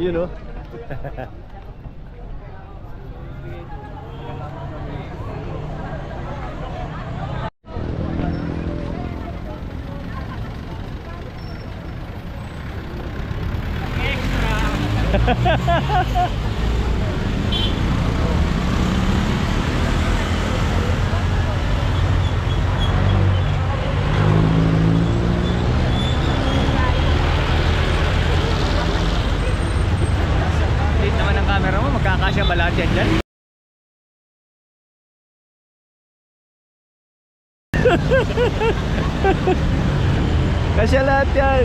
You know. Ha ha ha ha! Mo, magkakasya ba lahat yan dyan? Kasya lahat yan.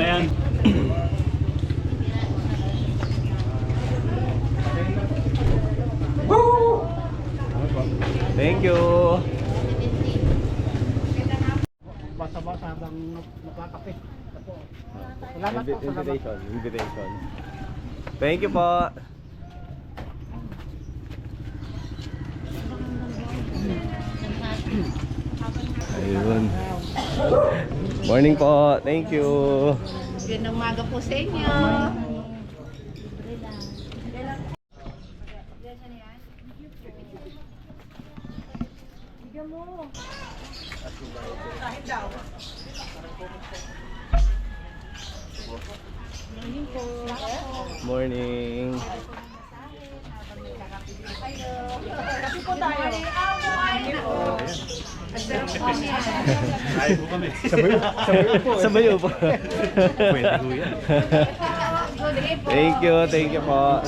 na yan. Thank you. Basa-basa habang nakakape. Salamat po, Invi- salamat. invitation, invitation. Thank you po. Ayun. Morning po. Thank you. Gandang umaga po sa inyo. Morning. Ay po kami. Sabay, sabay po. Sabayo po. Pwede po yan. Thank you, thank you po.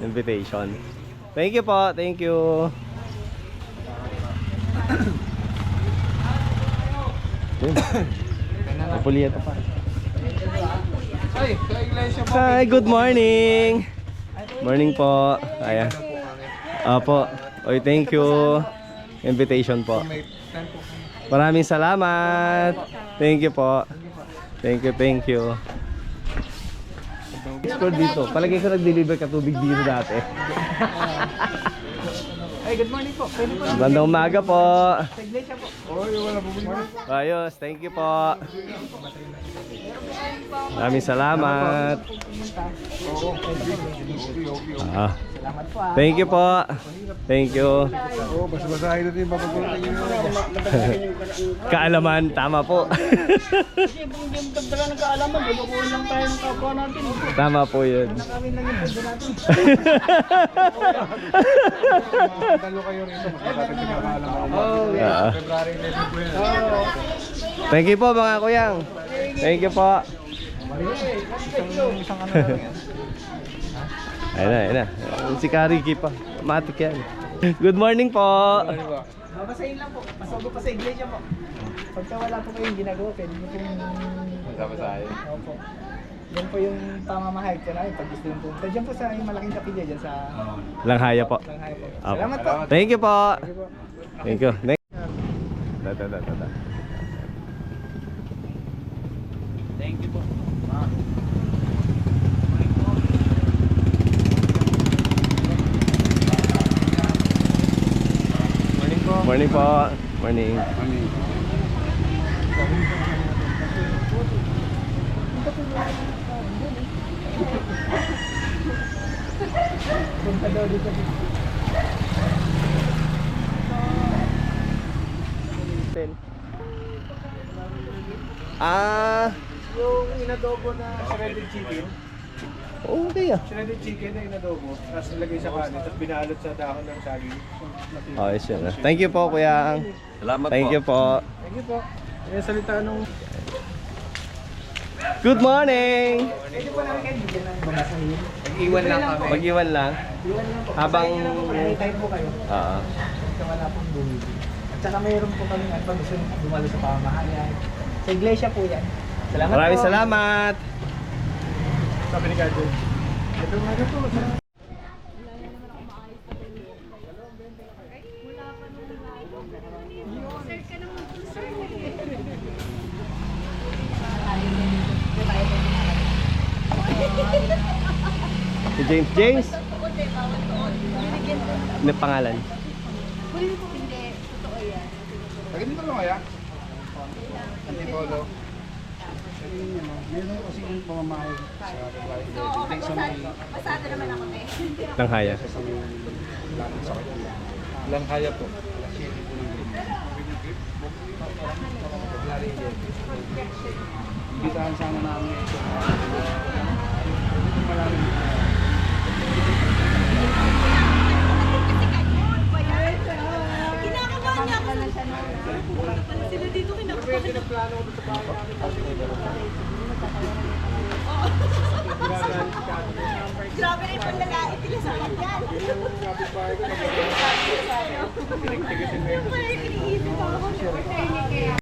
Invitation. Thank you po, thank you. Yun. Napuliyat pa. Hi, good morning. Morning po. Ayan. Apo. Oy, thank you. Invitation po. Maraming salamat. Thank you po. Thank you, thank you. Explore dito. Palagay ko nag-deliver ka tubig dito dati. Ay, good morning po. Pwede po Magandang umaga po. iglesia po. Oh, wala po. Ayos, thank you po. Maraming salamat. Ah, Salamat po ah. thank you po. Thank you. Oo, basta-basahin natin yun. Kaalaman, tama po. Kasi kung hindi mo dagdagan ng kaalaman, lulukuhin lang tayo ng kapwa natin. tama po yun. Kami lang yung pundo natin. Talo kayo rito, mas makakapit yung kaalaman. Oh, Ah. February 11 po yan. Thank you po mga kuyang. Thank you po. Isang, isang ano lang yan. Ayun na, ayun na. Si Kariki pa. Matik yan. Good morning po. Babasahin lang po. Pasogo pa sa iglesia po. Pagka wala po kayong ginagawa, pwede mo pong... Babasahin. Opo. Yan po yung pamamahayag ko namin pag gusto yung punta. Diyan po sa yung malaking kapilya dyan sa Langhaya po. Langhay po. Apo. Salamat po. Thank you po. Sige po. Thank you. Thank Da, da, da, da, da. Thank you po. Morning po. Morning po. Morning. Morning. Ah, Yung inadobo na shredded chicken, okay ah. shredded chicken na inadobo, tapos nilagay sa kanin, tapos binalot sa dahon ng saging. Ayos yun ah. Thank you po kuya. Salamat Thank you po. Thank you po. Yung salita nung... Good morning. Pwede po namin kayo bigyan ng babasahin. Mag-iwan lang kami. Mag-iwan lang. Iwan lang po. Habang- niyo lang po kung anytime po kayo. Oo. Basta wala pong bumili. At saka mayroon po kami at pag gusto nyo dumalo sa pamamahayan. Sa iglesia po yan. Salamat Maraming po. salamat. Sabi ni Cardo. Ito nga po. James James. Ano pangalan? Hindi, totoo yan. Lagi dito lang kaya? Hindi po daw. Meron kasi yung pamamahay sa 11. Thanks sa may Pasado naman ako, eh. Langhaya. Langhaya po. Ibisahan sana namin ito. Maraming Kinakabahan niya ako. Sila dito kinakabahan. Grabe rin pang lalait nila sa kanyan. Parang iniisip ako.